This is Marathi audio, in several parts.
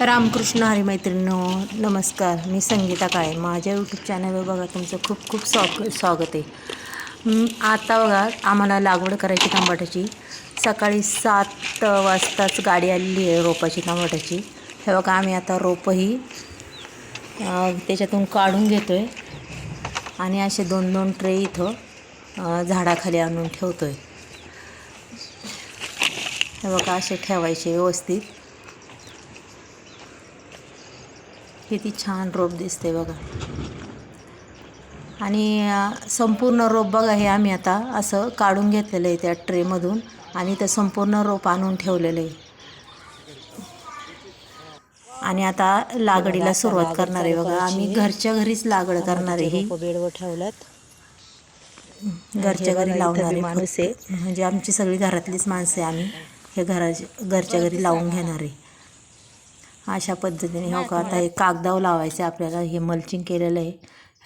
रामकृष्ण हरी मैत्रिणी नमस्कार. मी संगीता काळे. माझ्या यूट्यूब चॅनलवर बघा तुमचं खूप खूप स्वाग स्वागत आहे. आता बघा आम्हाला लागवड करायची टमाट्याची सकाळी सात वाजताच गाडी आलेली आहे रोपाची टमाट्याची हे बघा आम्ही आता रोपंही त्याच्यातून काढून घेतो आहे आणि असे दोन दोन ट्रे इथं झाडाखाली आणून ठेवतो आहे हे बघा असे ठेवायचे व्यवस्थित. किती छान रोप दिसते बघा. आणि संपूर्ण रोप बघा हे आम्ही आता असं काढून घेतलेलं आहे त्या ट्रेमधून आणि ते संपूर्ण रोप आणून ठेवलेलं आहे. आणि आता लागडीला सुरुवात करणार आहे बघा. आम्ही घरच्या घरीच लागड करणार आहे ही. बेडवर ठेवल्यात. घरच्या घरी लावणार आहे माणूस फक्त. म्हणजे आमची सगळी घरातलीच माणसं आहे आम्ही. हे घराच्या घरच्या घरी लावून घेणार आहे. अशा पद्धतीने हो का आता हे कागदाव लावायचं आहे आपल्याला हे मल्चिंग केलेलं आहे.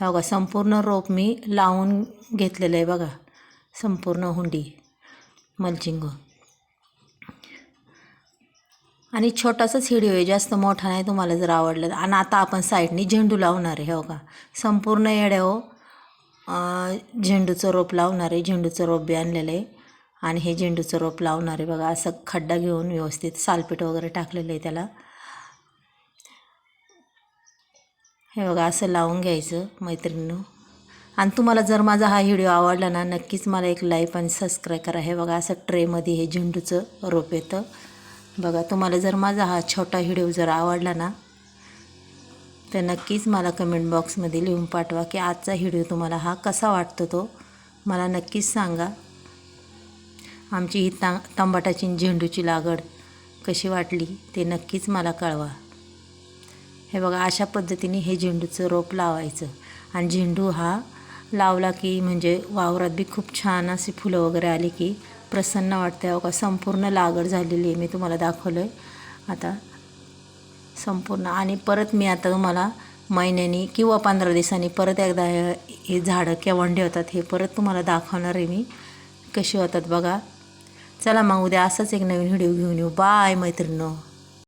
हे बघा संपूर्ण रोप मी लावून घेतलेलं आहे बघा संपूर्ण हुंडी मल्चिंग आणि छोटासाच व्हिडिओ आहे जास्त मोठा नाही तुम्हाला जर आवडलं तर. आणि आता आपण साईडनी झेंडू लावणार आहे हो का संपूर्ण येड्या हो अं, झेंडूचं रोप लावणार आहे झेंडूचं रोप बी आणलेलं आहे. आणि हे झेंडूचं रोप लावणार आहे बघा असं खड्डा घेऊन व्यवस्थित सालपीठ वगैरे टाकलेलं आहे त्याला. हे बघा असं लावून घ्यायचं मैत्रिणीनं. आणि तुम्हाला जर माझा हा व्हिडिओ आवडला ना नक्कीच मला एक लाईक आणि सबस्क्राईब करा. हे बघा असं ट्रेमध्ये हे झेंडूचं रोप येतं. बघा तुम्हाला जर माझा हा छोटा व्हिडिओ जर आवडला ना तर नक्कीच मला कमेंट बॉक्समध्ये लिहून पाठवा की आजचा व्हिडिओ तुम्हाला हा कसा वाटतो तो. मला नक्कीच सांगा. आमची ही ता तंबाटाची झेंडूची लागड कशी वाटली ते नक्कीच मला कळवा. हे बघा अशा पद्धतीने हे झेंडूचं रोप लावायचं. आणि झेंडू हा लावला की म्हणजे वावरात बी खूप छान अशी फुलं वगैरे आली की प्रसन्न वाटते बघा संपूर्ण लागड झालेली आहे मी तुम्हाला दाखवलं आहे आता संपूर्ण. आणि परत मी आता तुम्हाला महिन्यानी किंवा पंधरा दिवसांनी परत एकदा हे झाडं केवंडे होतात हे परत तुम्हाला दाखवणार आहे मी. कसे होतात बघा. चला मग उद्या असंच एक नवीन व्हिडिओ घेऊन येऊ. बाय मैत्रिणं